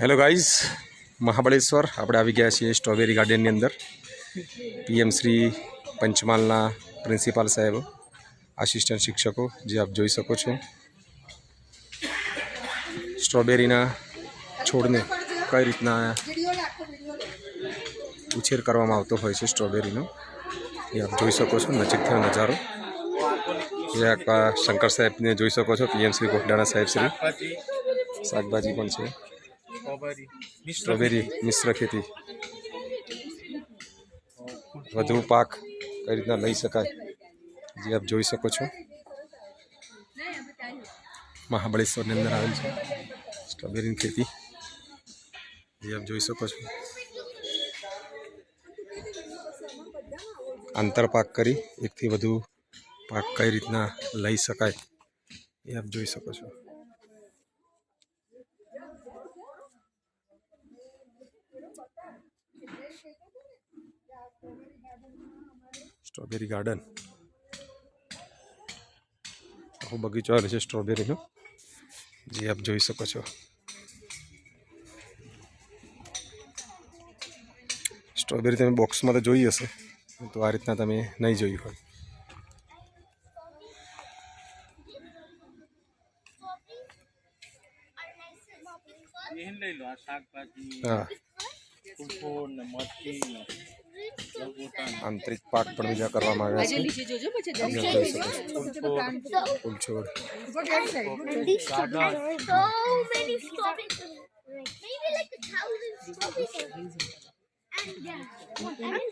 Hello guys Mahabaleshwar. આપણે આવી ગયા છીએ સ્ટ્રોબેરી ગાર્ડનની અંદર. પીએમ શ્રી પંચમહાલના પ્રિન્સિપાલ સાહેબ, આસિસ્ટન્ટ શિક્ષકો, જે આપ જોઈ શકો છો. સ્ટ્રોબેરીના છોડને કઈ રીતના ઉછેર કરવામાં આવતો હોય છે સ્ટ્રોબેરીનો એ આપ જોઈ શકો છો. નજીકથી નજારો. જે આ શંકર સાહેબને જોઈ શકો છો. પીએમ શ્રી ગોઠડાણા સાહેબ શ્રી. શાકભાજી પણ છે. સ્ટ્રોબેરી મિશ્ર ખેતી વધુ પાક કઈ રીતના લઈ શકાય? જે આપ જોઈ શકો છો. મહાબળેશ્વરની અંદર આવેલ છે. સ્ટ્રોબેરીની ખેતી. જે આપ જોઈ શકો છો. આંતરપાક કરી એકથી વધુ પાક કઈ રીતના લઈ શકાય એ આપ જોઈ શકો છો. Strawberry garden. આખો બગીચો આવેલો છે સ્ટ્રોબેરીનો. જે આપ જોઈ શકો છો. સ્ટ્રોબેરી તમે બોક્સમાં તો જોઈ હશે તો આ રીતના તમે નહીં જોઈ હોય. હા. આંતરિક પાક પણ બીજા કરવામાં આવ્યા છે નીચે જોજો પછી તમે જોઈ શકો છો ફૂલ છોડ ગાજર so many strawberries. Maybe like a thousand strawberries. And yeah, and